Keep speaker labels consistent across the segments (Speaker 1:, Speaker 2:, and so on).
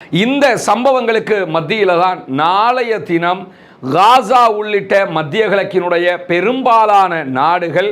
Speaker 1: இந்த சம்பவங்களுக்கு மத்தியில தான் நாளைய தினம் காசா உள்ளிட்ட மத்திய கிழக்கினுடைய பெரும்பாலான நாடுகள்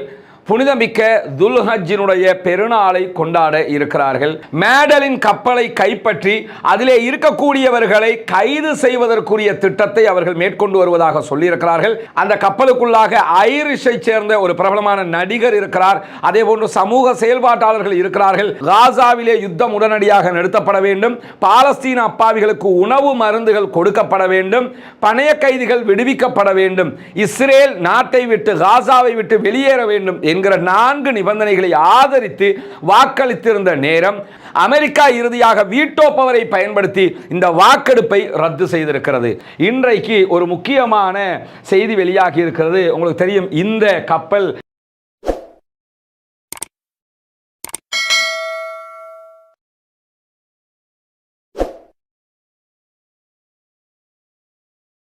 Speaker 1: புனிதமிக்க துல்ஹஜினுடைய பெருநாளை கொண்டாட இருக்கிறார்கள். மேடலின் கப்பலை கைப்பற்றி அதிலே இருக்கக்கூடியவர்களை கைது செய்வதற்குரிய திட்டத்தை அவர்கள் மேற்கொண்டு வருவதாக சொல்லியிருக்கிறார்கள். அந்த கப்பலுக்குள்ளாக ஐரிஷை சேர்ந்த ஒரு பிரபலமான நடிகர் இருக்கிறார். அதே போன்று சமூக செயல்பாட்டாளர்கள் இருக்கிறார்கள். காசாவிலே யுத்தம் உடனடியாக நிறுத்தப்பட வேண்டும். பாலஸ்தீன அப்பாவிகளுக்கு உணவு மருந்துகள் கொடுக்கப்பட வேண்டும். பணைய கைதிகள் விடுவிக்கப்பட வேண்டும். இஸ்ரேல் நாட்டை விட்டு காசாவை விட்டு வெளியேற வேண்டும் என்கிற நான்கு நிபந்தனைகளை ஆதரித்து வாக்களித்திருந்த நேரம் அமெரிக்கா இறுதியாக வீட்டோ பவரை பயன்படுத்தி இந்த வாக்கெடுப்பை ரத்து செய்திருக்கிறது. இன்றைக்கு ஒரு முக்கியமான செய்தி வெளியாகி இருக்கிறது. உங்களுக்கு தெரியும் இந்த கப்பல்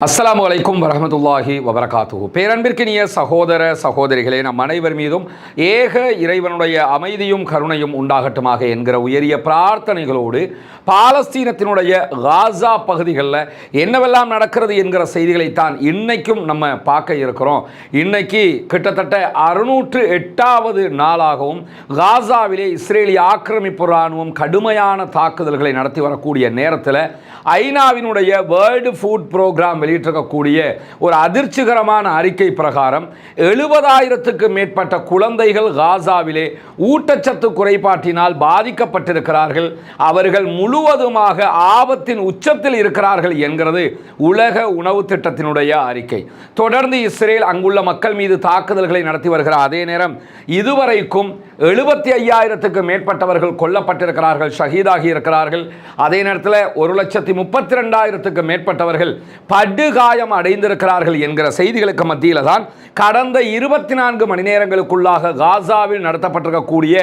Speaker 1: அஸ்லாம் வலைக்கும் வரஹமத்துல்லாஹி வபரகாத்து பேரன்பிற்கினிய சகோதர சகோதரிகளே நம் அனைவர் மீதும் ஏக இறைவனுடைய அமைதியும் கருணையும் உண்டாகட்டுமாக என்கிற உயரிய பிரார்த்தனைகளோடு பாலஸ்தீனத்தினுடைய காசா பகுதிகளில் என்னவெல்லாம் நடக்கிறது என்கிற செய்திகளைத்தான் இன்னைக்கும் நம்ம பார்க்க இருக்கிறோம். இன்னைக்கு கிட்டத்தட்ட அறுநூற்று எட்டாவது நாளாகவும் காசாவிலே இஸ்ரேலிய ஆக்கிரமிப்பு இராணுவம் கடுமையான தாக்குதல்களை நடத்தி வரக்கூடிய நேரத்தில் ஐநாவினுடைய வேர்ல்டு ஃபுட் ப்ரோக்ராம் வெளியிட்டிருக்கக்கூடிய ஒரு அதிர்ச்சிகரமான அறிக்கை பிரகாரம் எழுபதாயிரத்துக்கு மேற்பட்ட குழந்தைகள் காசாவிலே ஊட்டச்சத்து குறைபாட்டினால் பாதிக்கப்பட்டிருக்கிறார்கள். அவர்கள் முழுவதுமாக ஆபத்தின் உச்சத்தில் இருக்கிறார்கள் என்கிறது உலக உணவு திட்டத்தினுடைய அறிக்கை. தொடர்ந்து இஸ்ரேல் அங்குள்ள மக்கள் மீது தாக்குதல்களை நடத்தி வருகிற அதே நேரம் இதுவரைக்கும் எழுபத்தி ஐயாயிரத்துக்கு மேற்பட்டவர்கள் கொல்லப்பட்டிருக்கிறார்கள் ஷஹீதாகி இருக்கிறார்கள். அதே நேரத்தில் ஒரு லட்சத்தி முப்பத்தி ரெண்டாயிரத்துக்கு மேற்பட்டவர்கள் படுகாயம் அடைந்திருக்கிறார்கள் என்கிற செய்திகளுக்கு மத்தியில் தான் கடந்த இருபத்தி நான்கு மணி நேரங்களுக்குள்ளாக காசாவில் நடத்தப்பட்டிருக்கக்கூடிய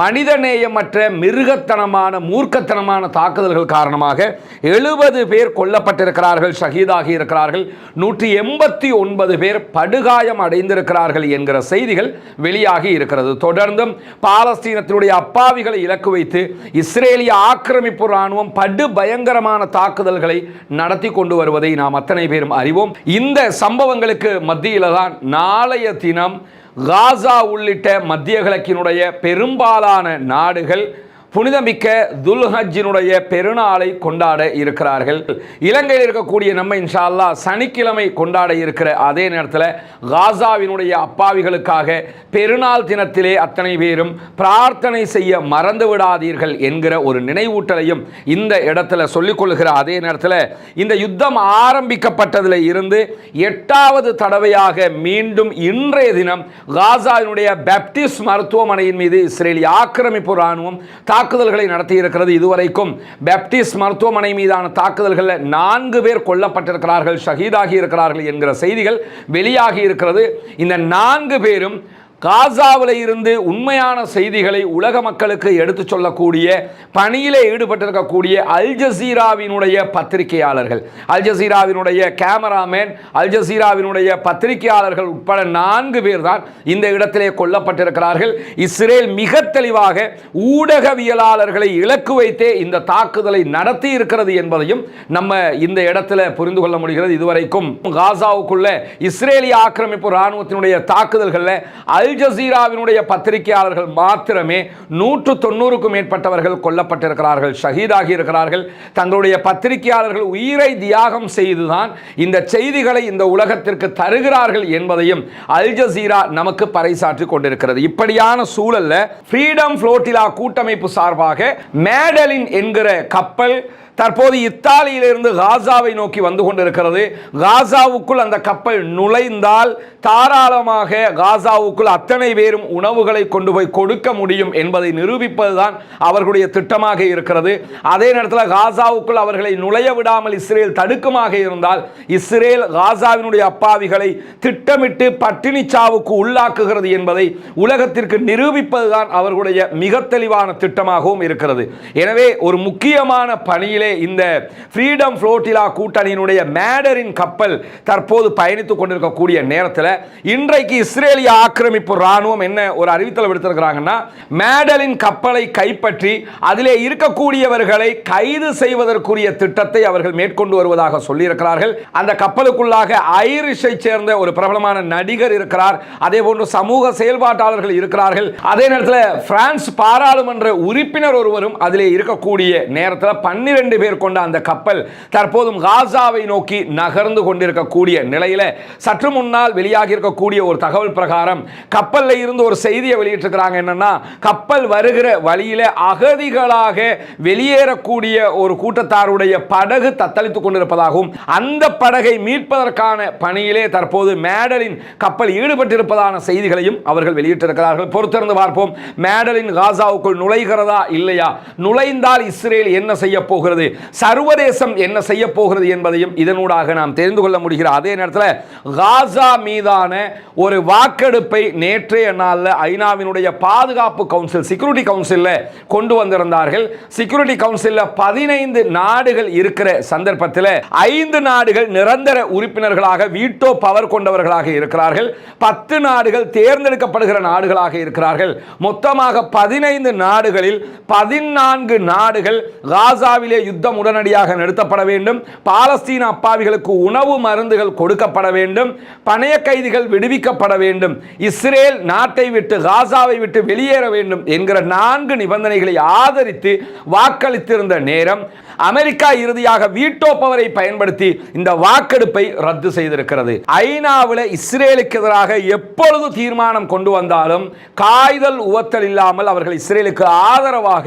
Speaker 1: மனிதநேயமற்ற மிருகத்தனமான மூர்க்கத்தனமான தாக்குதல்கள் காரணமாக எழுபது பேர் கொல்லப்பட்டிருக்கிறார்கள் ஷஹீதாகி இருக்கிறார்கள். நூற்றி எண்பத்தி ஒன்பது பேர் படுகாயம் அடைந்திருக்கிறார்கள் என்கிற செய்திகள் வெளியாகி இருக்கிறது. தொடர்ந்தும் பாலஸ்தீனத்தினுடைய அப்பாவிகளை இலக்கு வைத்து இஸ்ரேலிய ஆக்கிரமிப்பு ராணுவம் படு பயங்கரமான தாக்குதல்களை நடத்தி கொண்டு வருவதை நாம் அத்தனை பேரும் அறிவோம். இந்த சம்பவங்களுக்கு மத்தியில் தான் நாளைய தினம் காசா உள்ளிட்ட மத்திய கிழக்கினுடைய பெரும்பாலான நாடுகள் புனிதமிக்க துல்ஹஜினுடைய பெருநாளை கொண்டாட இருக்கிறார்கள். இலங்கையில் இருக்கக்கூடிய நம்ம இன்ஷா அல்லாஹ் சனிக்கிழமை கொண்டாட இருக்கிற அதே நேரத்தில் காசாவினுடைய அப்பாவிகளுக்காக பெருநாள் தினத்திலே அத்தனை பேரும் பிரார்த்தனை செய்ய மறந்து விடாதீர்கள் என்கிற ஒரு நினைவூட்டலையும் இந்த இடத்துல சொல்லிக்கொள்கிற அதே நேரத்தில் இந்த யுத்தம் ஆரம்பிக்கப்பட்டதில் இருந்து எட்டாவது தடவையாக மீண்டும் இன்றைய தினம் காசாவினுடைய பேப்டிஸ்ட் மருத்துவமனையின் மீது இஸ்ரேலிய ஆக்கிரமிப்பு ராணுவம் தாக்குதல்களை நடத்தி இருக்கிறது இதுவரைக்கும். பேப்டிஸ்ட் மருத்துவமனை மீதான தாக்குதல்களில் நான்கு பேர் கொல்லப்பட்டிருக்கிறார்கள் ஷஹீதாகி இருக்கிறார்கள் என்கிற செய்திகள் வெளியாகி இருக்கிறது. இந்த நான்கு பேரும் காசாவில் இருந்து உண்மையான செய்திகளை உலக மக்களுக்கு எடுத்துச் சொல்லக்கூடிய பணியில் ஈடுபட்டிருக்கக்கூடிய அல் ஜசீராவினுடைய பத்திரிகையாளர்கள். அல் ஜசீராவினுடைய கேமராமேன் அல் ஜசீராவினுடைய பத்திரிகையாளர்கள் உட்பட நான்கு பேர் தான் இந்த இடத்திலே கொல்லப்பட்டிருக்கிறார்கள். இஸ்ரேல் மிக தெளிவாக ஊடகவியலாளர்களை இலக்கு வைத்தே இந்த தாக்குதலை நடத்தி இருக்கிறது என்பதையும் நம்ம இந்த இடத்துல புரிந்து கொள்ள முடிகிறது. இதுவரைக்கும் காசாவுக்குள்ள இஸ்ரேலிய ஆக்கிரமிப்பு இராணுவத்தினுடைய தாக்குதல்களில் அல் ஜசீராவினுடைய பத்திரிகையாளர்கள் மாத்திரமே நூற்று தொண்ணூறுக்கும் மேற்பட்டவர்கள் கொல்லப்பட்டிருக்கிறார்கள் ஷஹீதாகி இருக்கிறார்கள் தங்களுடைய பத்திரிகையாளர்கள் உயிரை தியாகம் செய்துதான் இந்த செய்திகளை இந்த உலகத்திற்கு தருகிறார்கள் என்பதையும் அல் ஜசீரா நமக்கு பறைசாற்றி கொண்டிருக்கிறது. இப்படியான சூழல்ல ஃப்ரீடம் ஃப்ளோட்டிலா கூட்டமைப்பு சார்பாக மேடலின் என்கிற கப்பல் தற்போது இத்தாலியிலிருந்து காசாவை நோக்கி வந்து கொண்டிருக்கிறது. காசாவுக்குள் அந்த கப்பல் நுழைந்தால் தாராளமாக காசாவுக்குள் அத்தனை பேரும் உணவுகளை கொண்டு போய் கொடுக்க முடியும் என்பதை நிரூபிப்பதுதான் அவர்களுடைய திட்டமாக இருக்கிறது. அதே நேரத்தில் காசாவுக்குள் அவர்களை நுழைய விடாமல் இஸ்ரேல் தடுக்குமாக இருந்தால் இஸ்ரேல் காசாவினுடைய அப்பாவிகளை திட்டமிட்டு பட்டினி சாவுக்கு உள்ளாக்குகிறது என்பதை உலகத்திற்கு நிரூபிப்பதுதான் அவர்களுடைய மிக தெளிவான திட்டமாகவும் இருக்கிறது. எனவே ஒரு முக்கியமான பணியிலே கடலிலே இந்த ஃப்ரீடம் ஃப்ளோட்டிலா கூட்டணியினுடைய மேடரின் கப்பல் தற்போது பயணித்துக் கொண்டிருக்கக்கூடிய நேரத்தில் இன்றைக்கு இஸ்ரேலிய ஆக்கிரமிப்பு ராணுவம் என்ன ஒரு அறிவித்தல் விடுத்திருக்கிறாங்கன்னா மேடலின் கப்பலை கைப்பற்றி அதிலே இருக்கக்கூடியவர்களை கைது செய்வதற்குரிய திட்டத்தை அவர்கள் மேற்கொண்டு வருவதாக சொல்லியிருக்கிறார்கள். அந்த கப்பலுக்குள்ளாக ஐரிஷை சேர்ந்த ஒரு பிரபலமான நடிகர் இருக்கிறார். அதே போன்று சமூக செயல்பாட்டாளர்கள் இருக்கிறார்கள். அதே நேரத்தில் பிரான்ஸ் பாராளுமன்ற உறுப்பினர் ஒருவரும் அதிலே இருக்கக்கூடிய நேரத்தில் பன்னிரண்டு பேர் கொண்ட அந்த கப்பல் தற்போதும் காசாவை நோக்கி நகர்ந்து கொண்டிருக்கக்கூடிய நிலையில சற்று முன்னால் வெளியாகி இருக்கக்கூடிய ஒரு தகவல் பிரகாரம் கப்பல்ல இருந்து ஒரு செய்தியை வெளியிட்டிருக்கிறாங்க என்னன்னா கப்பல் வருகிற வழியில அகதிகளாக வெளியேறக்கூடிய ஒரு கூட்டத்தாருடைய படகு தத்தளித்துக் கொண்டிருப்பதாகவும் அந்த படகை மீட்பதற்கான பணியிலே தற்போது மேடலின் கப்பல் ஈடுபட்டிருப்பதான செய்திகளையும் அவர்கள் வெளியிட்டிருக்கிறார்கள். பொறுத்திருந்து பார்ப்போம். மேடலின் காசாவுக்குள் நுழைகிறதா இல்லையா? நுழைந்தால் இஸ்ரேல் என்ன செய்ய போகிறது? போகிறது. சர்வதேசம் என்ன செய்ய போகிறது என்பதையும் இதனூடாக நாம் தெரிந்து கொள்ள முடிகிற அதே நேரத்தில் காசா மீதான ஒரு வாக்கெடுப்பை நேற்றைய நாளில் ஐநாவினுடைய பாதுகாப்பு கவுன்சில் செக்யூரிட்டி கவுன்சிலில் கொண்டு வந்திருந்தார்கள். செக்யூரிட்டி கவுன்சிலில் பதினைந்து நாடுகள் இருக்கிற சந்தர்ப்பத்தில் ஐந்து நாடுகள் நிரந்தர உறுப்பினர்களாக வீட்டோ பவர் கொண்டவர்களாக இருக்கிறார்கள். பத்து நாடுகள் தேர்ந்தெடுக்கப்படுகிற நாடுகளாக இருக்கிறார்கள். மொத்தமாக பதினைந்து நாடுகளில் பதினான்கு நாடுகள் காசாவிலே யுத்தம் உடனடியாக நிறுத்தப்பட வேண்டும். பாலஸ்தீன அப்பாவிகளுக்கு உணவு மருந்துகள் கொடுக்கப்பட வேண்டும். பணைய கைதிகள் விடுவிக்கப்பட வேண்டும். இஸ்ரேல் நாட்டை விட்டு காசாவை விட்டு வெளியேற வேண்டும் என்கிற நான்கு நிபந்தனைகளை ஆதரித்து வாக்களித்திருந்த நேரம் அமெரிக்கா இறுதியாக வீட்டோ பவரை பயன்படுத்தி இந்த வாக்கெடுப்பை ரத்து செய்திருக்கிறது. ஐநாவில் இஸ்ரேலுக்கு எதிராக எப்பொழுது தீர்மானம் கொண்டு வந்தாலும் காய்தல் உவத்தல் இல்லாமல் அவர்கள் இஸ்ரேலுக்கு ஆதரவாக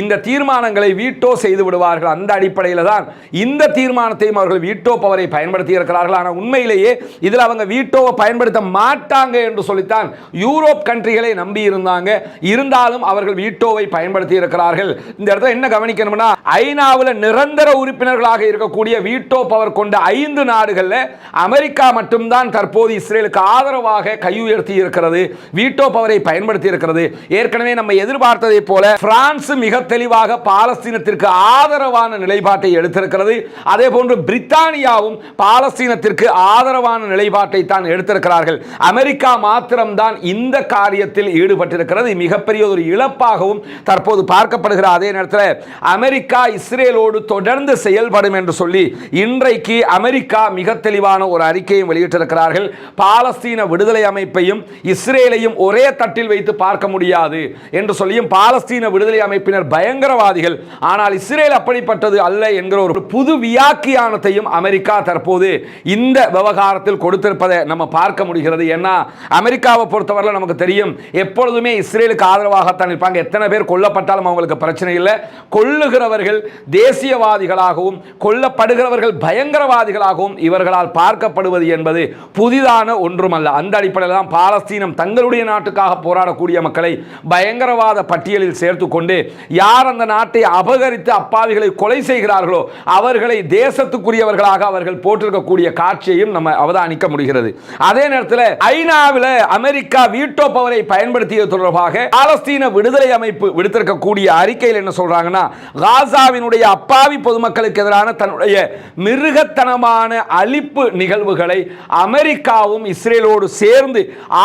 Speaker 1: இந்த தீர்மானங்களை வீட்டோ செய்து விடுவார்கள். இருக்கிறார்கள் அந்த அடிப்படையில் தான் இந்த தீர்மானத்தையும் அவர்கள் வீட்டோ பவரை பயன்படுத்தி இருக்கிறார்கள். ஆனால் உண்மையிலேயே இதில் அவங்க வீட்டோவை பயன்படுத்த மாட்டாங்க என்று சொல்லித்தான் யூரோப் கண்ட்ரிகளை நம்பி இருந்தாங்க. இருந்தாலும் அவர்கள் வீட்டோவை பயன்படுத்தி இருக்கிறார்கள். இந்த இடத்துல என்ன கவனிக்கணும்னா ஐநாவில் நிரந்தர உறுப்பினர்களாக இருக்கக்கூடிய வீட்டோ பவர் கொண்ட ஐந்து நாடுகளில் அமெரிக்கா மட்டும்தான் தற்போது இஸ்ரேலுக்கு ஆதரவாக கையுயர்த்தி இருக்கிறது வீட்டோ பவரை பயன்படுத்தி இருக்கிறது. ஏற்கனவே நம்ம எதிர்பார்த்ததை போல பிரான்ஸ் மிக தெளிவாக பாலஸ்தீனத்திற்கு ஆதரவாக ஆதரவான நிலைப்பாட்டை எடுத்திருக்கிறது. அதே போன்று பிரித்தானியாவும் பாலஸ்தீனத்திற்கு ஆதரவான நிலைப்பாட்டை தான் எடுத்திருக்கிறார்கள். அமெரிக்கா மாத்திரம்தான் இந்த காரியத்தில் ஈடுபட்டிருக்கிறது. மிகப்பெரிய ஒரு இழப்பாகவும் தற்போது பார்க்கப்படுகிற அதே நேரத்தில் அமெரிக்கா இஸ்ரேலோடு தொடர்ந்து செயல்படும் என்று சொல்லி இன்றைக்கு அமெரிக்கா மிக தெளிவான ஒரு அறிக்கையும் வெளியிட்டிருக்கிறார்கள். பாலஸ்தீன விடுதலை அமைப்பையும் இஸ்ரேலையும் ஒரே தட்டில் வைத்து பார்க்க முடியாது என்று சொல்லியும் பாலஸ்தீன விடுதலை அமைப்பினர் பயங்கரவாதிகள். ஆனால் இஸ்ரேல் அப்படி அப்படிப்பட்டது அல்ல என்கிற ஒரு புது வியாக்கியானத்தையும் அமெரிக்கா தற்போது இந்த விவகாரத்தில் கொடுத்திருப்பதை நம்ம பார்க்க முடிகிறது. ஏன்னா அமெரிக்காவை பொறுத்தவரை நமக்கு தெரியும் எப்பொழுதுமே இஸ்ரேலுக்கு ஆதரவாகத்தான் இருப்பாங்க. எத்தனை பேர் கொல்லப்பட்டாலும் அவங்களுக்கு பிரச்சனை இல்லை. கொல்லுகிறவர்கள் தேசியவாதிகளாகவும் கொல்லப்படுகிறவர்கள் பயங்கரவாதிகளாகவும் இவர்களால் பார்க்கப்படுவது என்பது புதிதான ஒன்றுமல்ல. அந்த அடிப்படையில் தான் பாலஸ்தீனம் தங்களுடைய நாட்டுக்காக போராடக்கூடிய மக்களை பயங்கரவாத பட்டியலில் சேர்த்து கொண்டு யார் அந்த நாட்டை அபகரித்து அப்பாவிகளை அவர்களை கொலை செய்கிறார்களோ அவர்களை தேசத்துக்குரியவர்களாக அவர்கள் போட்டிருக்கக்கூடிய காட்சியையும் நம்ம அவதானிக்க முடிகிறது. அதே நேரத்தில் ஐநாவில் அமெரிக்கா வீட்டோ பவரை பயன்படுத்தியது தொடர்பாக பாலஸ்தீன விடுதலை அமைப்பு விடுத்திருக்கக்கூடிய அறிக்கையில் என்ன சொல்றாங்கன்னா காசாவினுடைய அப்பாவி பொதுமக்களுக்கு எதிரான தன்னுடைய மிருகத்தனமான அழிப்பு நிகழ்வுகளை அமெரிக்காவும் இஸ்ரேலோடு சேர்ந்து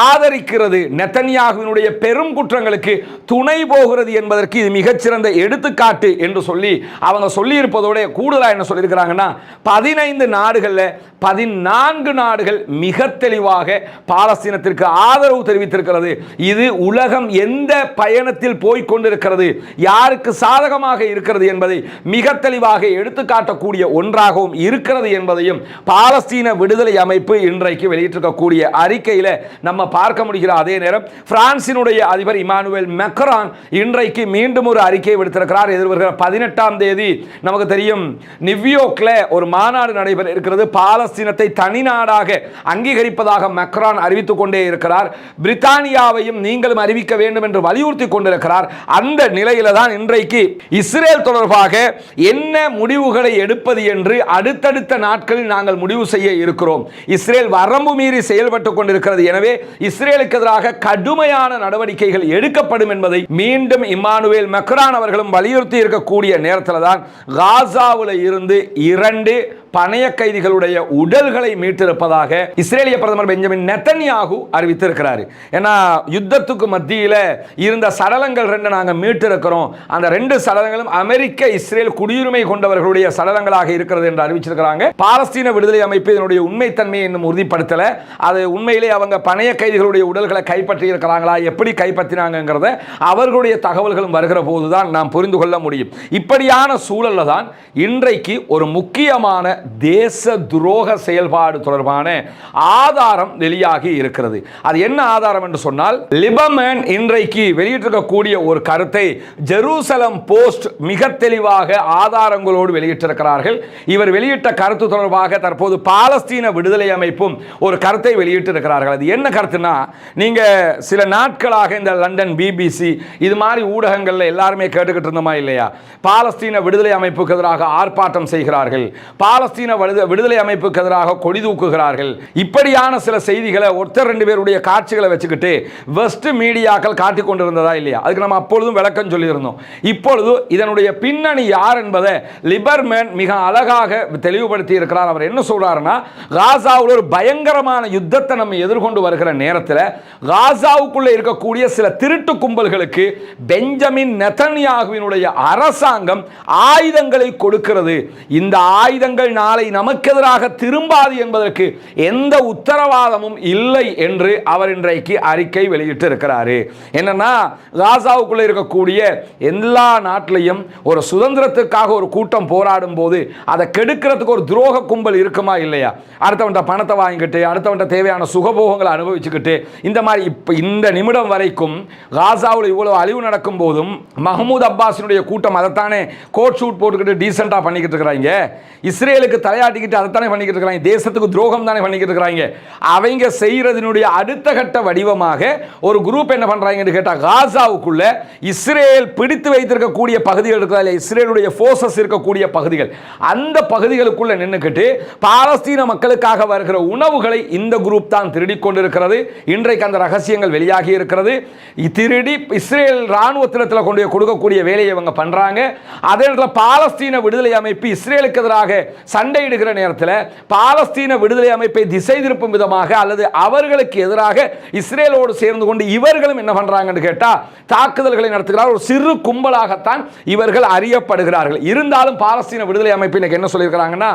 Speaker 1: ஆதரிக்கிறது. நெத்தன்யாகுவினுடைய பெரும் குற்றங்களுக்கு துணை போகிறது என்பதற்கு இது மிகச்சிறந்த எடுத்துக்காட்டு என்று சொல்லி அவங்க சொல்லியிருப்பதோடைய கூடுதலாக என்ன சொல்லியிருக்கிறாங்கன்னா பதினைந்து நாடுகளில் பதினான்கு நாடுகள் மிக தெளிவாக பாலஸ்தீனத்திற்கு ஆதரவு தெரிவித்திருக்கிறது. இது உலகம் எந்த பயணத்தில் போய்கொண்டிருக்கிறது யாருக்கு சாதகமாக இருக்கிறது என்பதை மிக தெளிவாக எடுத்துக்காட்டக்கூடிய ஒன்றாகவும் இருக்கிறது என்பதையும் பாலஸ்தீன விடுதலை அமைப்பு இன்றைக்கு வெளியிட்டிருக்கக்கூடிய அறிக்கையில் நம்ம பார்க்க முடிகிற அதே நேரம் பிரான்சினுடைய அதிபர் இமானுவேல் மெக்ரான் இன்றைக்கு மீண்டும் ஒரு அறிக்கையை விடுத்திருக்கிறார். எதிர்வருகிற பதினெட்டாம் தேதி நமக்கு தெரியும். நிவ்யோக்ல ஒரு மாநாடு நடைபெற இருக்கிறது. பாலஸ்தீனத்தை தனி நாடாக அங்கீகரிப்பதாக மக்ரான் அறிவித்துக் கொண்டே இருக்கிறார். பிரித்தானியாவையும் நீங்களும் அறிவிக்க வேண்டும் என்று வலியுறுத்தி கொண்டிருக்கிறார். அந்த நிலையில தான் இன்றைக்கு இஸ்ரேல் தொடர்பாக என்ன முடிவுகளை எடுப்பது என்று அடுத்தடுத்த நாட்களில் நாங்கள் முடிவு செய்ய இருக்கிறோம். இஸ்ரேல் வரம்பு மீறி செயல்பட்டு கொண்டிருக்கிறது. எனவே இஸ்ரேலுக்கு எதிராக கடுமையான நடவடிக்கைகள் எடுக்கப்படும் என்பதை மீண்டும் இம்மானுவேல் மக்ரான் அவர்களும் வலியுறுத்தி இருக்கக்கூடிய நேரத்தில் தான் காசாவில் இருந்து இரண்டு பணைய கைதிகளுடைய உடல்களை மீட்டிருப்பதாக இஸ்ரேலிய பிரதமர் பெஞ்சமின் நெத்தன்யாகு அறிவித்திருக்கிறார். ஏன்னா யுத்தத்துக்கு மத்தியில் இருந்த சடலங்கள் ரெண்டு நாங்கள் மீட்டிருக்கிறோம். அந்த ரெண்டு சடலங்களும் அமெரிக்க இஸ்ரேல் குடியுரிமை கொண்டவர்களுடைய சடலங்களாக இருக்கிறது என்று அறிவிச்சிருக்கிறாங்க. பாலஸ்தீன விடுதலை அமைப்பு இதனுடைய உண்மைத்தன்மையை இன்னும் உறுதிப்படுத்தலை. அது உண்மையிலே அவங்க பணைய கைதிகளுடைய உடல்களை கைப்பற்றி இருக்கிறாங்களா? எப்படி கைப்பற்றினாங்கிறத அவர்களுடைய தகவல்களும் வருகிற போதுதான் நாம் புரிந்து கொள்ள முடியும். இப்படியான சூழல்ல தான் இன்றைக்கு ஒரு முக்கியமான தேச துரோக செயல்பாடு தொடர்பான ஆதாரம் வெளியாகி இருக்கிறது. அது என்ன ஆதாரம் என்று சொன்னால் லிபமேன் இன்றைக்கு வெளியிட்டிருக்கக்கூடிய ஒரு கருத்தை ஜெருசலம் போஸ்ட் மிக தெளிவாக ஆதாரங்களோடு வெளியிட்டிருக்கிறார்கள். இவர் வெளியிட்ட கருத்து தொடர்பாக தற்போது பாலஸ்தீன விடுதலை அமைப்பும் ஒரு கருத்தை வெளியிட்டிருக்கிறார்கள். அது என்ன கருத்துனா நீங்க சில நாட்களாக இந்த லண்டன் பிபிசி இது மாதிரி ஊடகங்கள்ல எல்லாருமே கேட்டுக்கிட்டு இருந்தோமா இல்லையா? பாலஸ்தீன விடுதலை அமைப்புக்கு எதிராக ஆர்ப்பாட்டம் செய்கிறார்கள். பாலஸ்தீன விடுத- விடுதலை அமைப்புக்கு எதிராக கொடி தூக்குகிறார்கள். இப்படியான சில செய்திகளை ஒருத்தர் ரெண்டு பேருடைய காட்சிகளை வச்சுக்கிட்டு வெஸ்ட் மீடியாக்கள் காட்டிக் கொண்டிருந்ததா இல்லையா? அதுக்கு நம்ம அப்பொழுதும் விளக்கம் சொல்லியிருந்தோம். இப்பொழுது இதனுடைய பின்னணி யார் என்பதை லிபர்மேன் மிக அழகாக தெளிவுபடுத்தி இருக்கிறார். அவர் என்ன சொல்றாருன்னா காசாவில் ஒரு பயங்கரமான யுத்தத்தை நம்ம எதிர்கொண்டு வருகிற நேரத்தில் காசாவுக்குள்ளே இருக்கக்கூடிய சில திருட்டு கும்பல்களுக்கு பெஞ்சமின் நெதன்யாகுவினுடைய அரசாங்கம் ஆயுதங்களை கொடுக்கிறது. இந்த ஆயுதங்கள் நாளை நமக்கு எதிராக திரும்பாது என்பதற்கு எந்த உத்தரவாதமும் இல்லை என்று அவர் இன்றைக்கு அறிக்கை வெளியிட்டு இருக்கிறாரு என்னன்னா காசாவுக்குள்ள இருக்கக்கூடிய எல்லா நாட்டிலையும் ஒரு சுதந்திரத்துக்காக ஒரு கூட்டம் போராடும் போது அதை கெடுக்கிறதுக்கு ஒரு துரோக கும்பல் இருக்குமா இல்லையா? அடுத்தவன்ட்ட பணத்தை வாங்கிக்கிட்டு அடுத்தவன்ட்ட தேவையான சுகபோகங்களை அனுபவிச்சுக்கிட்டு இந்த மாதிரி இப்போ இந்த நிமிடம் வரைக்கும் காசாவில் இவ்வளவு அழிவு நடக்கும் போதும் மஹமூத் அப்பாஸினுடைய கூட்டம் அதைத்தானே கோட் ஷூட் போட்டுக்கிட்டு டீசெண்டாக பண்ணிக்கிட்டு இருக்கிறாங்க. இஸ்ரேலுக்கு தலையாட்டிக்கிட்டு அதைத்தானே பண்ணிக்கிட்டு இருக்கிறாங்க. தேசத்துக்கு துரோகம் தானே பண்ணிக்கிட்டு இருக்கிறாங்க. அவங்க செய்யறதினுடைய அடுத்த கட்ட வடிவமாக ஒரு குரூப் என்ன பண்ணுறாங்கன்னு கேட்டால் காசாவுக்குள்ள இஸ்ரேல் பிடித்து வைத்திருக்கக்கூடிய பகுதிகள் இருக்கிறதா இல்லையா? இஸ்ரேலுடைய ஃபோர்ஸஸ் இருக்கக்கூடிய பகுதிகள். அந்த பகுதிகளுக்குள்ள நின்றுக்கிட்டு பாலஸ்தீன மக்களுக்காக வருகிற உணவுகளை இந்த குரூப் தான் திருடி கொண்டிருக்கிறது. இன்றைக்கு அந்த ரகசியங்கள் வெளியாகி இருக்கிறது. திருடி இஸ்ரேல் இராணுவத்தினத்தில் கொண்டு கொடுக்கக்கூடிய வேலையை இவங்க பண்ணுறாங்க அதே நேரத்தில் பாலஸ்தீன விடுதலை அமைப்பு இஸ்ரேலுக்கு எதிராக சண்டையிடுகிற நேரத்தில் பாலஸ்தீன விடுதலை அமைப்பை திசை திருப்பும் விதமாக அல்லது அவர்களுக்கு எதிராக இஸ்ரேலோடு சேர்ந்து கொண்டு இவர்களும் என்ன பண்ணுறாங்கன்னு கேட்டால் தாக்குதல்களை நடத்துகிறார். ஒரு சிறு கும்பலாகத்தான் இவர்கள் அறியப்படுகிறார்கள். இருந்தாலும் பாலஸ்தீன விடுதலை அமைப்பு இன்னைக்கு என்ன சொல்லியிருக்கிறாங்கன்னா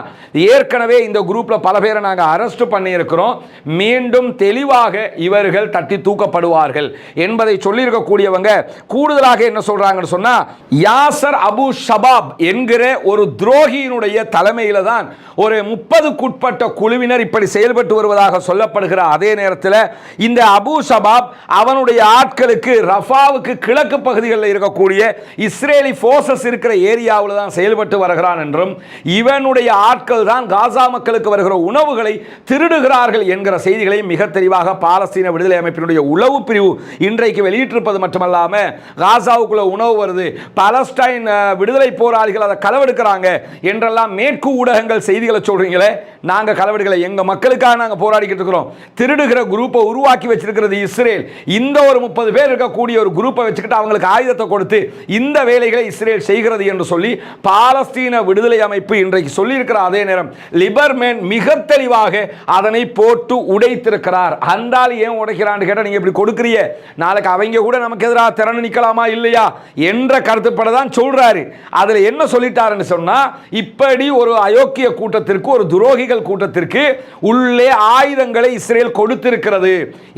Speaker 1: ஏற்கனவே இந்த குரூப்பில் பல பேரை நாங்கள் அரெஸ்ட் பண்ணியிருக்கிறோம். மீண்டும் தெளிவாக இவர்கள் தட்டி தூக்கப்படுவார்கள் என்பதை சொல்லியிருக்கக்கூடியவங்க கூடுதலாக என்ன சொல்கிறாங்கன்னு சொன்னால் யாசர் அபு ஷபாப் என்கிற ஒரு துரோகியினுடைய தலைமையில் தான் ஒரு முப்பதுக்குட்பட்ட குழுவினர் இப்படி செயல்பட்டு வருவதாக சொல்லப்படுகிற அதே நேரத்தில் இந்த அபு சபாப் அவனுடைய ஆட்களுக்கு ரஃபாவுக்கு கிழக்கு பகுதிகளில் இருக்கக்கூடிய இஸ்ரேலி ஃபோர்ஸஸ் இருக்கிற ஏரியாவில் தான் செயல்பட்டு வருகிறான் என்றும் இவனுடைய ஆட்கள் தான் காசா மக்களுக்கு வருகிற உணவுகளை திருடுகிறார்கள் என்கிற செய்திகளையும் மிக தெளிவாக பாலஸ்தீன விடுதலை அமைப்பினுடைய உளவு பிரிவு இன்றைக்கு வெளியிட்டிருப்பது மட்டுமல்லாமல் காசாவுக்குள்ள உணவு வருது பாலஸ்டைன் விடுதலை போராளிகள் அதை களவெடுக்கிறாங்க என்றெல்லாம் மேற்கு ஊடக ஊடகங்கள் செய்திகளை சொல்கிறீங்களே நாங்க கலவடிகளை எங்க மக்களுக்காக நாங்க போராடிக்கிட்டு இருக்கிறோம். திருடுகிற குரூப்பை உருவாக்கி வச்சிருக்கிறது இஸ்ரேல். இந்த ஒரு முப்பது பேர் இருக்கக்கூடிய ஒரு குரூப்பை வச்சுக்கிட்டு அவங்களுக்கு ஆயுதத்தை கொடுத்து இந்த வேலைகளை இஸ்ரேல் செய்கிறது என்று சொல்லி பாலஸ்தீன விடுதலை அமைப்பு இன்றைக்கு சொல்லியிருக்கிற அதே நேரம் லிபர்மேன் மிக தெளிவாக அதனை போட்டு உடைத்திருக்கிறார். அந்த ஏன் உடைக்கிறான்னு கேட்டால் நீங்க இப்படி கொடுக்குறிய நாளைக்கு அவங்க கூட நமக்கு எதிராக திறன் நிற்கலாமா இல்லையா என்ற கருத்துப்பட தான் சொல்றாரு. அதுல என்ன சொல்லிட்டாருன்னு சொன்னா இப்படி ஒரு துரோக்கிய கூட்டத்திற்கு ஒரு துரோகிகள் கூட்டத்திற்கு உள்ளே ஆயுதங்களை இஸ்ரேல் கொடுத்திருக்கிறது.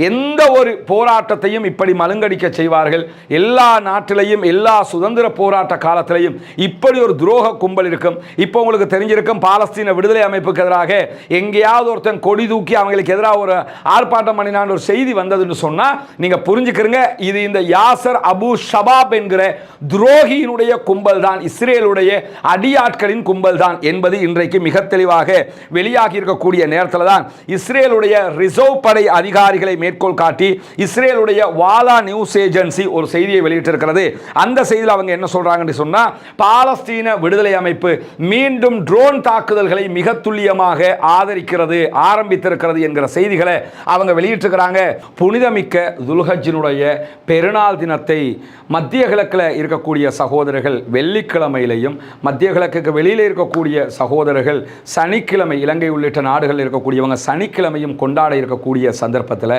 Speaker 1: எந்த ஒரு போராட்டத்தையும் இப்படி மலுங்கடிக்க செய்வார்கள். எல்லா நாட்டிலையும் எல்லா சுதந்திர போராட்ட காலத்திலையும் இப்படி ஒரு துரோக கும்பல் இருக்கும். இப்போ உங்களுக்கு தெரிஞ்சிருக்கும் பாலஸ்தீன விடுதலை அமைப்புக்கு எதிராக எங்கேயாவது ஒருத்தன் கொடி தூக்கி அவங்களுக்கு எதிராக ஒரு ஆர்ப்பாட்டம் பண்ணினான் ஒரு செய்தி வந்ததுன்னு சொன்னா நீங்க புரிஞ்சுக்கிறங்க இது இந்த யாசர் அபு ஷபாப் என்கிற துரோகியினுடைய கும்பல் தான் இஸ்ரேலுடைய அடியாட்களின் கும்பல் தான் என்பது இன்று இன்றைக்கு மிக தெளிவாக வெளியாகி இருக்கக்கூடிய நேரத்தில் தான் இஸ்ரேலுடைய ரிசர்வ் படை அதிகாரிகளை மேற்கோள் காட்டி இஸ்ரேலுடைய வாலா நியூஸ் ஏஜென்சி ஒரு செய்தியை வெளியிட்டிருக்கிறது. அந்த செய்தியில் அவங்க என்ன சொல்கிறாங்கன்னு சொன்னா பாலஸ்தீன விடுதலை அமைப்பு மீண்டும் ட்ரோன் தாக்குதல்களை மிக துல்லியமாக ஆதரிக்கிறது ஆரம்பித்திருக்கிறது என்கிற செய்திகளை அவங்க வெளியிட்டிருக்கிறாங்க. புனிதமிக்க துல்ஹஜினுடைய பெருநாள் தினத்தை மத்திய கிழக்கில் இருக்கக்கூடிய சகோதரர்கள் வெள்ளிக்கிழமையிலையும் மத்திய கிழக்குக்கு வெளியில் இருக்கக்கூடிய சகோதரர்கள் சனிக்கிழமை இலங்கை உள்ளிட்ட நாடுகளில் இருக்கக்கூடியவங்க சனிக்கிழமையும் கொண்டாட இருக்கக்கூடிய சந்தர்ப்பத்தில்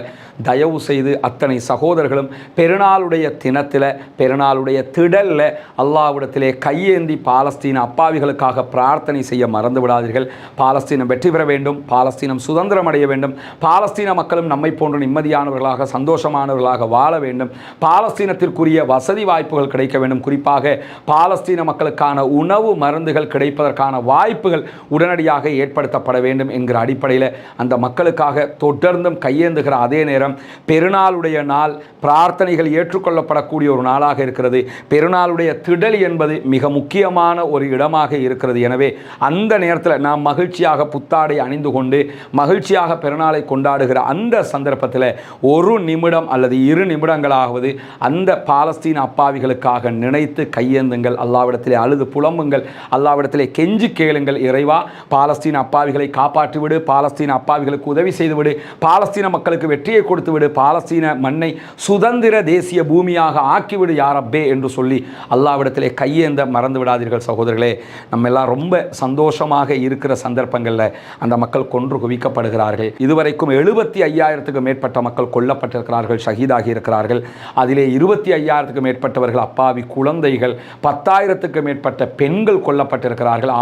Speaker 1: தயவு செய்து அத்தனை சகோதரர்களும் பெருநாளுடைய தினத்தில் பெருநாளுடைய திடலில் அல்லாவிடத்திலே கையேந்தி பாலஸ்தீன அப்பாவிகளுக்காக பிரார்த்தனை செய்ய மறந்து விடாதீர்கள். பாலஸ்தீனம் வெற்றி பெற வேண்டும் பாலஸ்தீனம் சுதந்திரம் அடைய வேண்டும் பாலஸ்தீன மக்களும் நம்மை போன்ற நிம்மதியானவர்களாக சந்தோஷமானவர்களாக வாழ வேண்டும் பாலஸ்தீனத்திற்குரிய வசதி வாய்ப்புகள் கிடைக்க வேண்டும். குறிப்பாக பாலஸ்தீன மக்களுக்கான உணவு மருந்துகள் கிடைப்பதற்கான வாய்ப்புகள் உடனடியாக ஏற்படுத்தப்பட வேண்டும் என்கிற அடிப்படையில் அந்த மக்களுக்காக தொடர்ந்தும் கையேந்துகிற அதே நேரம் பெருநாளுடைய நாள் பிரார்த்தனைகள் ஏற்றுக்கொள்ளப்படக்கூடிய ஒரு நாளாக இருக்கிறது. பெருநாளுடைய திடல் என்பது மிக முக்கியமான ஒரு இடமாக இருக்கிறது. எனவே அந்த நேரத்தில் நாம் மகிழ்ச்சியாக புத்தாடை அணிந்து கொண்டு மகிழ்ச்சியாக பெருநாளை கொண்டாடுகிற அந்த சந்தர்ப்பத்தில் ஒரு நிமிடம் அல்லது இரு நிமிடங்களாவது அந்த பாலஸ்தீன அப்பாவிகளுக்காக நினைத்து கையேந்துங்கள். அல்லாவிடத்திலே அழுது புலம்புங்கள். அல்லாவிடத்திலே கெஞ்சி கேளுங்கள். இறைவா பாலஸ்தீன அப்பாவிகளை காப்பாற்றிவிடு பாலஸ்தீன அப்பாவிகளுக்கு உதவி செய்துவிடு பாலஸ்தீன மக்களுக்கு வெற்றியை கொடுத்துவிடு பாலஸ்தீன மண்ணை சுதந்திர தேசிய பூமியாக ஆக்கிவிடு யாரப்பே என்று சொல்லி அல்லாவிடத்திலே கையேந்த மறந்து விடாதீர்கள் சகோதரர்களே. நம்ம எல்லாம் ரொம்ப சந்தோஷமாக இருக்கிற சந்தர்ப்பங்களில் அந்த மக்கள் கொன்று குவிக்கப்படுகிறார்கள். இதுவரைக்கும் எழுபத்தி ஐயாயிரத்துக்கு மேற்பட்ட மக்கள் கொல்லப்பட்டிருக்கிறார்கள் ஷஹீதாகி இருக்கிறார்கள். அதிலே இருபத்தி ஐயாயிரத்துக்கு மேற்பட்டவர்கள் அப்பாவி குழந்தைகள் பத்தாயிரத்துக்கு மேற்பட்ட பெண்கள் கொல்லப்பட்டிருக்கிறார்கள்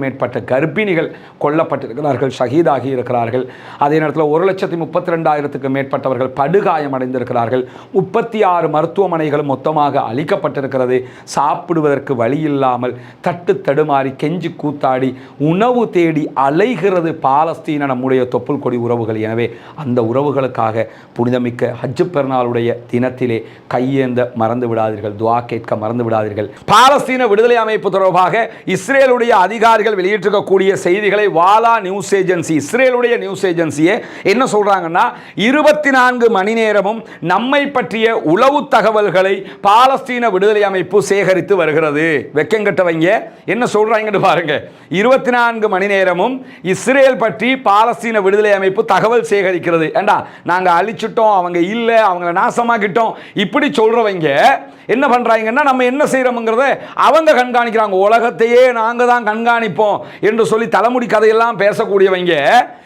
Speaker 1: ஆறாயிரத்துக்கு மேற்பட்ட கர்ப்பிணிகள் கொல்லப்பட்டிருக்கிறார்கள் ஷஹீதாகி இருக்கிறார்கள். அதே நேரத்தில் ஒரு லட்சத்தி முப்பத்தி ரெண்டாயிரத்துக்கு மேற்பட்டவர்கள் படுகாயம் அடைந்திருக்கிறார்கள். முப்பத்தி ஆறு மருத்துவமனைகளும் மொத்தமாக அளிக்கப்பட்டிருக்கிறது சாப்பிடுவதற்கு வழி இல்லாமல் தட்டு தடுமாறி கெஞ்சி கூத்தாடி உணவு தேடி அலைகிறது பாலஸ்தீன நம்முடைய தொப்புள் கொடி உறவுகள். எனவே அந்த உறவுகளுக்காக புனிதமிக்க ஹஜ்ஜு பெருநாளுடைய தினத்திலே கையேந்த மறந்து விடாதீர்கள் துவா கேட்க மறந்து விடாதீர்கள். பாலஸ்தீன விடுதலை அமைப்பு தொடர்பாக இஸ்ரேலுடைய அதிகாரிகள் வெளியிட்டிருக்கக்கூடிய செய்திகளை வாலா நியூஸ் ஏஜென்சி இஸ்ரேலுடைய நியூஸ் ஏஜென்சியே என்ன சொல்றாங்கன்னா இருபத்தி நான்கு மணி நேரமும் நம்மை பற்றிய உளவு தகவல்களை பாலஸ்தீன விடுதலை அமைப்பு சேகரித்து வருகிறது. வெக்கங்கட்டவங்க என்ன சொல்கிறாங்கன்னு பாருங்க. இருபத்தி நான்கு மணி நேரமும் இஸ்ரேல் பற்றி பாலஸ்தீன விடுதலை அமைப்பு தகவல் சேகரிக்கிறது. ஏண்டா நாங்கள் அழிச்சிட்டோம் அவங்க இல்லை அவங்கள நாசமாக்கிட்டோம். இப்படி சொல்கிறவங்க என்ன பண்ணுறாங்கன்னா நம்ம என்ன செய்கிறோம்ங்கிறத அவங்க கண்காணிக்கிறாங்க. உலகத்தையே நாங்கள் தான் கண்காணிப்போம் என்று சொல்லி தலைமுடி கதையெல்லாம் பேசக்கூடியவங்க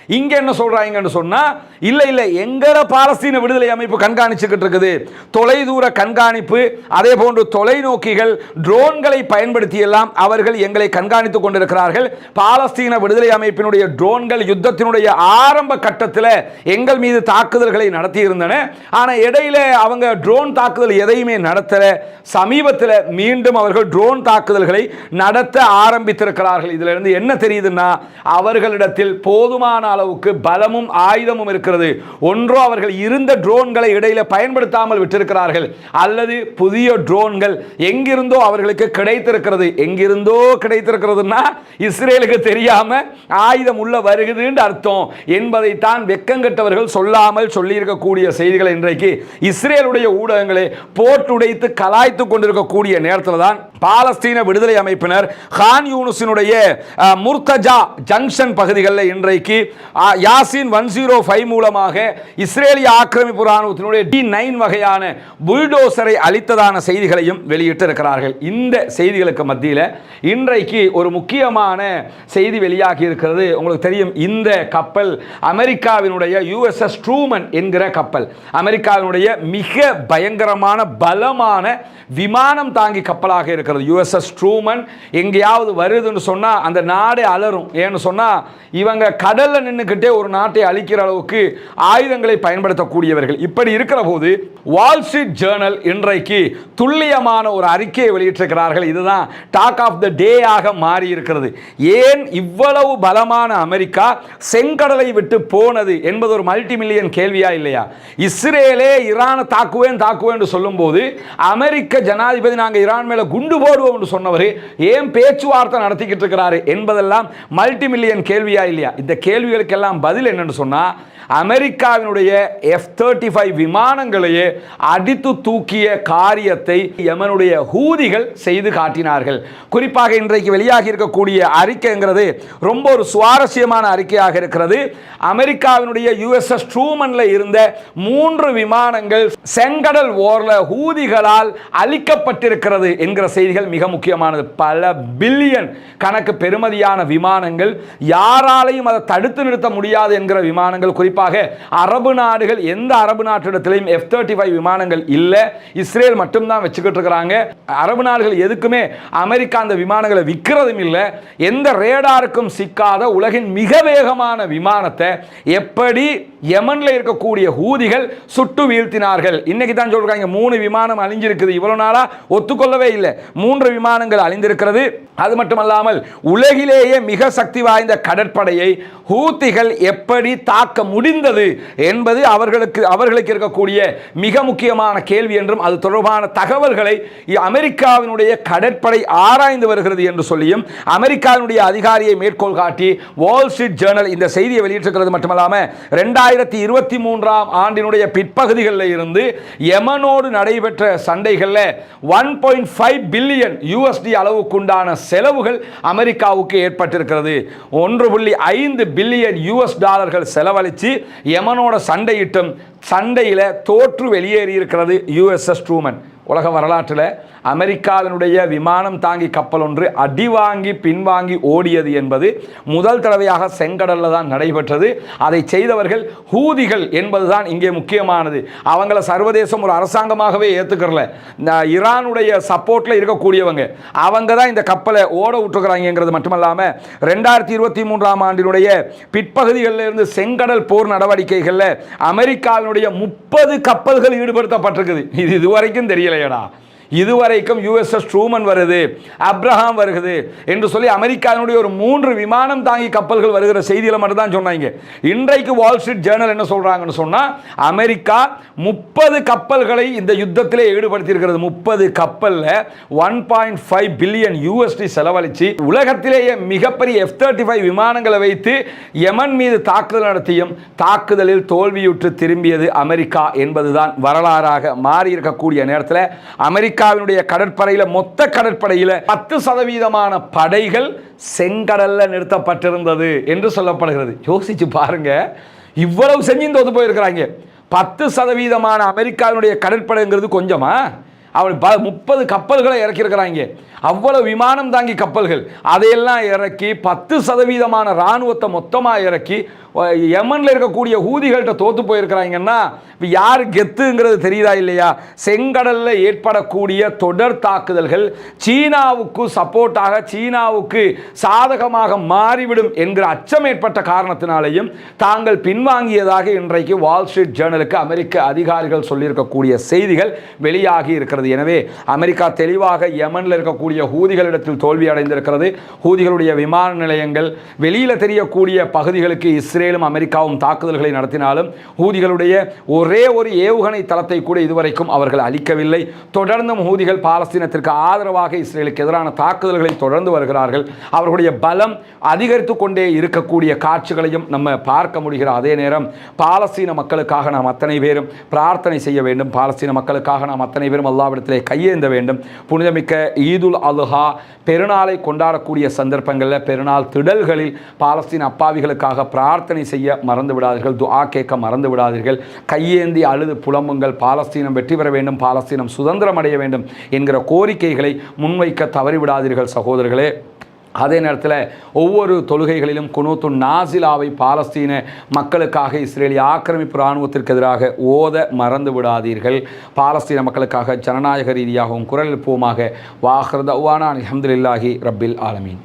Speaker 1: இங்க என்ன சொல்றாங்கன்னு சொன்னா இல்ல இல்ல எங்கட பாலஸ்தீன விடுதலை அமைப்பு கண்காணிச்சுக்கிட்டு இருக்குது. தொலைதூர கண்காணிப்பு அதே போன்று தொலைநோக்கிகள் ட்ரோன்களை பயன்படுத்தி எல்லாம் அவர்கள் எங்களை கண்காணித்துக் கொண்டிருக்கிறார்கள். பாலஸ்தீன விடுதலை அமைப்பினுடைய ட்ரோன்கள் யுத்தத்தினுடைய ஆரம்ப கட்டத்தில் எங்கள் மீது தாக்குதல்களை நடத்தி இருந்தன ஆனா இடையில அவங்க ட்ரோன் தாக்குதல் எதையுமே நடத்தல. சமீபத்தில் மீண்டும் அவர்கள் ட்ரோன் தாக்குதல்களை நடத்த ஆரம்பித்திருக்கிறார்கள். இதுல இருந்து என்ன தெரியுதுன்னா அவர்களிடத்தில் போதுமான அளவுக்கு பலமும் ஆயுதமும் இருக்கிறது. ஒன்றோ அவர்கள் இருந்த ட்ரோன்களை இடையில பயன்படுத்தாமல் விட்டிருக்கிறார்கள். அல்லது புதிய ட்ரோன்கள் எங்கிருந்தோ அவர்களுக்கு கிடைத்திருக்கிறது. எங்கிருந்தோ கிடைத்திருக்கிறதுனா இஸ்ரேலுக்கு தெரியாம ஆயுதம் உள்ள வருகுதுன்னு அர்த்தம். என்பதைத்தான் வெக்கங்கட்டவர்கள் சொல்லாமல் சொல்லியிருக்கக்கூடிய செய்திகள் இன்றைக்கு. இஸ்ரேலுடைய ஊடகங்களை போட்டுடைத்து கலாய்த்து கொண்டிருக்கக்கூடிய நேரத்தில் தான் பாலஸ்தீன விடுதலை அமைப்பினர் ஹான் யூனுஸினுடைய முர்தஜா ஜங்ஷன் பகுதிகளில் இன்றைக்கு யாசின் ஒன் ஜீரோ ஃபைவ் மூலமாக இஸ்ரேலிய ஆக்கிரமிப்பு ராணுவத்தினுடைய டி நைன் வகையான புல்டோசரை அளித்ததான செய்திகளையும் வெளியிட்டிருக்கிறார்கள். இந்த செய்திகளுக்கு மத்தியில் இன்றைக்கு ஒரு முக்கியமான செய்தி வெளியாகி இருக்கிறது. உங்களுக்கு தெரியும் இந்த கப்பல் அமெரிக்காவினுடைய யுஎஸ்எஸ் ட்ரூமன் என்கிற கப்பல். அமெரிக்காவினுடைய மிக பயங்கரமான பலமான விமானம் தாங்கி கப்பலாக இருக்கிறது. யுஎஸ்எஸ் ட்ரூமன் எங்கேயாவது வருதுன்னு சொன்னால் அந்த நாடே அலரும் ஏன்னு சொன்னால் இவங்க கடலில் நின்றுக்கிட்டே ஒரு நாட்டை அழிக்கிற அளவுக்கு ஆயுதங்களை பயன்படுத்தக்கூடியவர்கள். இப்படி இருக்கிற போது வால் ஸ்ட்ரீட் ஜேர்னல் இன்றைக்கு துல்லியமான ஒரு அறிக்கையை வெளியிட்டிருக்கிறார்கள். இதுதான் டாக் ஆஃப் த டே ஆக மாறி இருக்கிறது. ஏன் இவ்வளவு பலமான அமெரிக்கா செங்கடலை விட்டு போனது என்பது ஒரு மல்டி மில்லியன் கேள்வியா இல்லையா? இஸ்ரேலே ஈரானை தாக்குவேன் தாக்குவேன் சொல்லும்போது அமெரிக்க ஜனாதிபதி நாங்கள் ஈரான் மேலே குண்டு கொண்டு போடுவோம் என்று சொன்னவர் ஏன் பேச்சுவார்த்தை நடத்திக்கிட்டு இருக்கிறாரு என்பதெல்லாம் மல்டி மில்லியன் கேள்வியா இல்லையா? இந்த கேள்விகளுக்கெல்லாம் பதில் என்னன்னு சொன்னா அமெரிக்காவினுடைய எஃப் தேர்ட்டி ஃபைவ் விமானங்களையே அடித்து தூக்கிய காரியத்தை யமனுடைய ஹூதிகள் செய்து காட்டினார்கள். குறிப்பாக இன்றைக்கு வெளியாகி இருக்கக்கூடிய அறிக்கைங்கிறது ரொம்ப ஒரு சுவாரஸ்யமான அறிக்கையாக இருக்கிறது. அமெரிக்காவினுடைய யுஎஸ்எஸ் ட்ரூமனில் இருந்த மூன்று விமானங்கள் செங்கடல் ஓர்ல ஹூதிகளால் அழிக்கப்பட்டிருக்கிறது என்கிற செய்திகள் மிக முக்கியமானது. பல பில்லியன் கணக்கு பெருமதியான விமானங்கள் யாராலையும் அதை தடுத்து நிறுத்த முடியாது என்கிற விமானங்கள் குறிப்பாக குறிப்பாக அரபு நாடுகள் எந்த அரபு நாட்டிடத்திலையும் எஃப் தேர்ட்டி ஃபைவ் விமானங்கள் இல்லை. இஸ்ரேல் மட்டும்தான் வச்சுக்கிட்டு இருக்கிறாங்க. அரபு நாடுகள் எதுக்குமே அமெரிக்கா அந்த விமானங்களை விற்கிறதும் இல்லை. எந்த ரேடாருக்கும் சிக்காத உலகின் மிக வேகமான விமானத்தை எப்படி யமனில் இருக்கக்கூடிய ஹூதிகள் சுட்டு வீழ்த்தினார்கள். இன்னைக்கு தான் சொல்றாங்க மூணு விமானம் அழிஞ்சிருக்குது. இவ்வளவு நாளா ஒத்துக்கொள்ளவே இல்லை. மூன்று விமானங்கள் அழிந்திருக்கிறது. அது மட்டுமல்லாமல் உலகிலேயே மிக சக்தி வாய்ந்த கடற்படையை ஹூத்திகள் எப்படி தாக்க முடியும் முடிந்தது என்பது அவர்களுக்கு அவர்களுக்கு இருக்கக்கூடிய மிக முக்கியமான கேள்வி என்றும் அது தொடர்பான தகவல்களை அமெரிக்காவினுடைய கடற்படை ஆராய்ந்து வருகிறது என்று சொல்லியும் அமெரிக்காவினுடைய அதிகாரியை மேற்கோள் காட்டி வால் ஸ்ட்ரீட் ஜேர்னல் இந்த செய்தியை வெளியிட்டிருக்கிறது மட்டுமல்லாமல் ரெண்டாயிரத்தி இருபத்தி மூன்றாம் ஆண்டினுடைய பிற்பகுதிகளில் இருந்து யமனோடு நடைபெற்ற சண்டைகளில் one point five billion USD அளவுக்குண்டான செலவுகள் அமெரிக்காவுக்கு ஏற்பட்டிருக்கிறது. ஒன்று புள்ளி ஐந்து பில்லியன் யூஎஸ் டாலர்கள் செலவழித்து யமனோட சண்டையிட்டும் சண்டையில் தோற்று வெளியேறி இருக்கிறது யூஎஸ்எஸ் ட்ரூமன். உலக வரலாற்றில் அமெரிக்காவினுடைய விமானம் தாங்கி கப்பல் ஒன்று அடிவாங்கி பின்வாங்கி ஓடியது என்பது முதல் தடவையாக செங்கடலில் தான் நடைபெற்றது. அதை செய்தவர்கள் ஹூதிகள் என்பதுதான் இங்கே முக்கியமானது. அவங்கள சர்வதேசம் ஒரு அரசாங்கமாகவே ஏற்றுக்கிறல ஈரானுடைய சப்போர்ட்டில் இருக்கக்கூடியவங்க. அவங்க தான் இந்த கப்பலை ஓட விட்டுக்கிறாங்கிறது மட்டுமல்லாமல் ரெண்டாயிரத்தி இருபத்தி மூன்றாம் ஆண்டினுடைய பிற்பகுதிகளில் இருந்து செங்கடல் போர் நடவடிக்கைகளில் அமெரிக்காவினுடைய முப்பது கப்பல்கள் ஈடுபடுத்தப்பட்டிருக்குது. இது இதுவரைக்கும் தெரியலையடா. இதுவரைக்கும் யூஎஸ்எஸ் ட்ரூமன் வருது அப்ரஹாம் வருகிறது என்று சொல்லி அமெரிக்காவினுடைய ஒரு மூன்று விமானம் தாங்கி கப்பல்கள் வருகிற செய்தியில் மட்டும் தான் சொன்னாங்க. இன்றைக்கு வால் ஸ்ட்ரீட் ஜேர்னல் என்ன சொல்கிறாங்கன்னு சொன்னால் அமெரிக்கா முப்பது கப்பல்களை இந்த யுத்தத்திலே ஈடுபடுத்தியிருக்கிறது. முப்பது கப்பலில் one point five billion USD செலவழித்து உலகத்திலேயே மிகப்பெரிய எஃப் தேர்ட்டி ஃபைவ் விமானங்களை வைத்து யமன் மீது தாக்குதல் நடத்தியும் தாக்குதலில் தோல்வியுற்று திரும்பியது அமெரிக்கா என்பதுதான் வரலாறாக மாறி இருக்கக்கூடிய நேரத்தில் அமெரிக்கா அமெரிக்காவினுடைய கடற்படையில் மொத்த கடற்படையில் பத்து சதவீதமான படைகள் செங்கடல்ல நிறுத்தப்பட்டிருந்தது என்று சொல்லப்படுகிறது. யோசிச்சு பாருங்க. இவ்வளவு செஞ்சு தோத்து போயிருக்கிறாங்க. பத்து சதவீதமான அமெரிக்காவினுடைய கடற்படைங்கிறது கொஞ்சமா? அவள் ப முப்பது கப்பல்களை இறக்கியிருக்கிறாங்க. அவ்வளவு விமானம் தாங்கி கப்பல்கள். அதையெல்லாம் இறக்கி பத்து சதவீதமான இராணுவத்தை மொத்தமாக இறக்கி யமனில் இருக்கக்கூடிய ஊதிகள்கிட்ட தோத்து போயிருக்கிறாங்கன்னா இப்போ யார் கெத்துங்கிறது தெரியுதா இல்லையா? செங்கடலில் ஏற்படக்கூடிய தொடர் தாக்குதல்கள் சீனாவுக்கு சப்போர்ட்டாக சீனாவுக்கு சாதகமாக மாறிவிடும் என்கிற அச்சம் ஏற்பட்ட காரணத்தினாலேயும் தாங்கள் பின்வாங்கியதாக இன்றைக்கு வால் ஸ்ட்ரீட் ஜேர்னலுக்கு அமெரிக்க அதிகாரிகள் சொல்லியிருக்கக்கூடிய செய்திகள் வெளியாகி இருக்கிறது. எனவே அமெரிக்கா தெளிவாக யமனில் இருக்கக்கூடிய ஹூதிகளிடத்தில் தோல்வி அடைந்திருக்கிறது. ஹூதிகளுடைய விமான நிலையங்கள் வெளியில் தெரியக்கூடிய பகுதிகளுக்கு இஸ்ரேலும் அமெரிக்காவும் தாக்குதல்களை நடத்தினாலும் ஹூதிகளுடைய ஒரே ஒரு ஏவுகணை தளத்தை கூட இதுவரைக்கும் அவர்கள் அளிக்கவில்லை தொடர்ந்தும் ஹூதிகள் பாலஸ்தீனத்திற்கு ஆதரவாக இஸ்ரேலுக்கு எதிரான தாக்குதல்களை தொடர்ந்து வருகிறார்கள். அவர்களுடைய பலம் அதிகரித்து கொண்டே இருக்கக்கூடிய காட்சிகளையும் நம்ம பார்க்க முடிகிற அதே நேரம் பாலஸ்தீன மக்களுக்காக நாம் அத்தனை பேரும் பிரார்த்தனை செய்ய வேண்டும். பாலஸ்தீன மக்களுக்காக நாம் அத்தனை பேரும் அல்லாவிடத்திலே கையேந்த வேண்டும். புனிதமிக்க ஈதுல் அலுஹா பெருநாளை கொண்டாடக்கூடிய சந்தர்ப்பங்களில் பெருநாள் திடல்களில் பாலஸ்தீன் அப்பாவிகளுக்காக பிரார்த்தனை பிரார்த்தனை செய்ய மறந்து விடாதீர்கள் துஆ கேட்க மறந்து விடாதீர்கள் கையேந்தி அழுது புலம்புங்கள். பாலஸ்தீனம் வெற்றி பெற வேண்டும். பாலஸ்தீனம் சுதந்திரம் அடைய வேண்டும் என்கிற கோரிக்கைகளை முன்வைக்க தவறிவிடாதீர்கள் சகோதரர்களே. அதே நேரத்தில் ஒவ்வொரு தொழுகைகளிலும் குனூத்து நாசிலாவை பாலஸ்தீன மக்களுக்காக இஸ்ரேலிய ஆக்கிரமிப்பு இராணுவத்திற்கு எதிராக ஓத மறந்து விடாதீர்கள். பாலஸ்தீன மக்களுக்காக ஜனநாயக ரீதியாகவும் குரல் எழுப்புவோமாக. வாஹர்தவானா அலமதுல்லாஹி ரப்பில் ஆலமீன்.